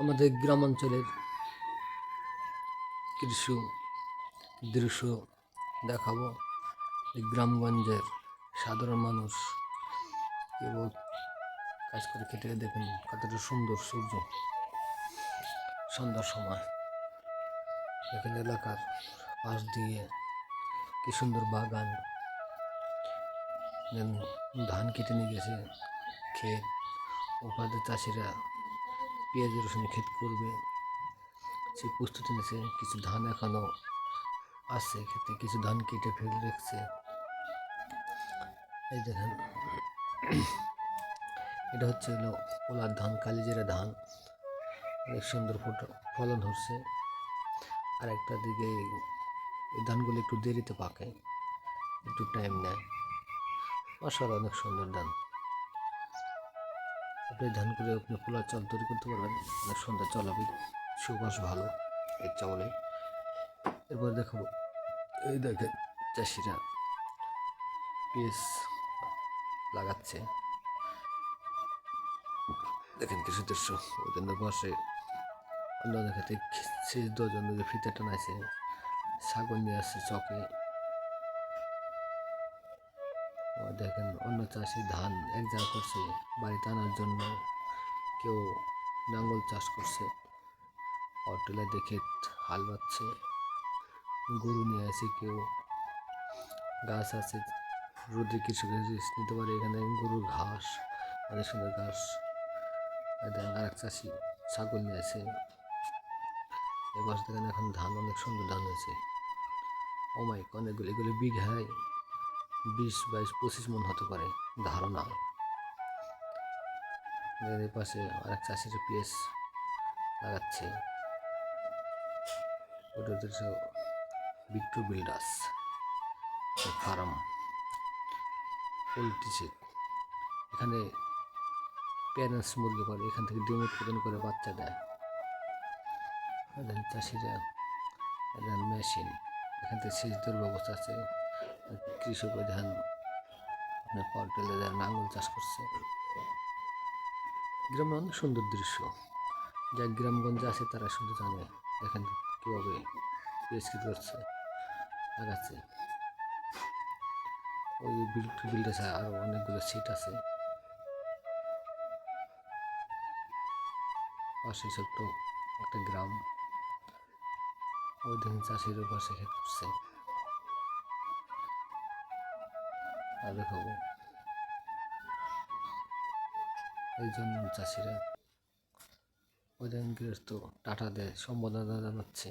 আমাদের গ্রামাঞ্চলের কিছু দৃশ্য দেখাবো। গ্রামগঞ্জের সাধারণ মানুষ কেবল কাজ করে খেটে দেখুন কতটা সুন্দর সূর্য, সন্ধ্যার সময়। এখানে এলাকার পাশ দিয়ে কি সুন্দর বাগান। ধান কেটে নিয়ে গেছে, ক্ষেত। ওখানে চাষিরা পেঁয়াজ রসুন ক্ষেত করবে। সেই প্রস্তুতি নিয়েছে, কিছু ধান এখনও আছে খেতে, কিছু ধান কেটে ফেলে রেখেছে। এই দেখেন, এটা হচ্ছে হলো ওলার ধান, কালিজিরা ধান। অনেক সুন্দর ফটো, ফলন হচ্ছে আর একটা দিকে এই ধানগুলো একটু দেরিতে পাকে, একটু টাইম নেয়। মশালা অনেক সুন্দর ধান। আপনি ধান করে আপনি পোলার চাল তৈরি করতে পারবেন অনেক সুন্দর চাল হবে। সুবাস ভালো। এই চাউলে। এরপর দেখাবো এই দেখেন চাষিরা পেঁয়াজ লাগাচ্ছে। দেখেন কিছু দৃশ্য ওই জন্য বসে। অন্য দেখাতে জন্য যে ফিতে টানাইছে, ছাগল নিয়ে আসছে চকে। দেখেন, অন্য চাষি ধান এক জায়গা করছে, বাড়িতে আনার জন্য কেউ নাঙ্গল চাষ করছে। অটোলা দেখে হাল বাচ্ছে গরু নিয়ে আসে কেউ, গাছ আছে রোদে কিছু কিছু নিতে পারে এখানে, গরুর ঘাস, অনেক সুন্দর ঘাস। আর দেখেন আরেক চাষি ছাগল নিয়ে আসে। এবার দেখেন এখন ধান, অনেক সুন্দর ধান হয়েছে। মাই, অনেকগুলো, এগুলো বিঘায়। বিশ বাইশ পঁচিশ মন হতে পারে ধারণা। এর পাশে আরেক চাষির পেঁয়াজ লাগাচ্ছে। ওটা হচ্ছে বিল্ডার্স ফার্ম। পোলট্রি এখানে প্যারেন্টস মুরগি পারে এখান থেকে ডিম উৎপাদন করে বাচ্চা দেয়। চাষিরা মেশিন। এখান থেকে সেচ দেওয়ার ব্যবস্থা আছে। কৃষক ধান আপনার পাওয়ার টেলে যারা নাঙ্গল চাষ করছে। গ্রামে অনেক সুন্দর দৃশ্য। যা গ্রামগঞ্জে আছে তারা শুধু জানে দেখেন কীভাবে পেস্কিট করছে, লাগাচ্ছে। ওই বিল্ড বিল্ড আছে আরও অনেকগুলো সিট আছে। পাশে ছোট্ট একটা গ্রাম। ওই দিন চাষির পাশে করছে আর হব এই জন্য চাষিরা দিন গৃহস্থ টাটা দেয় সম্বোধনা জানাচ্ছে।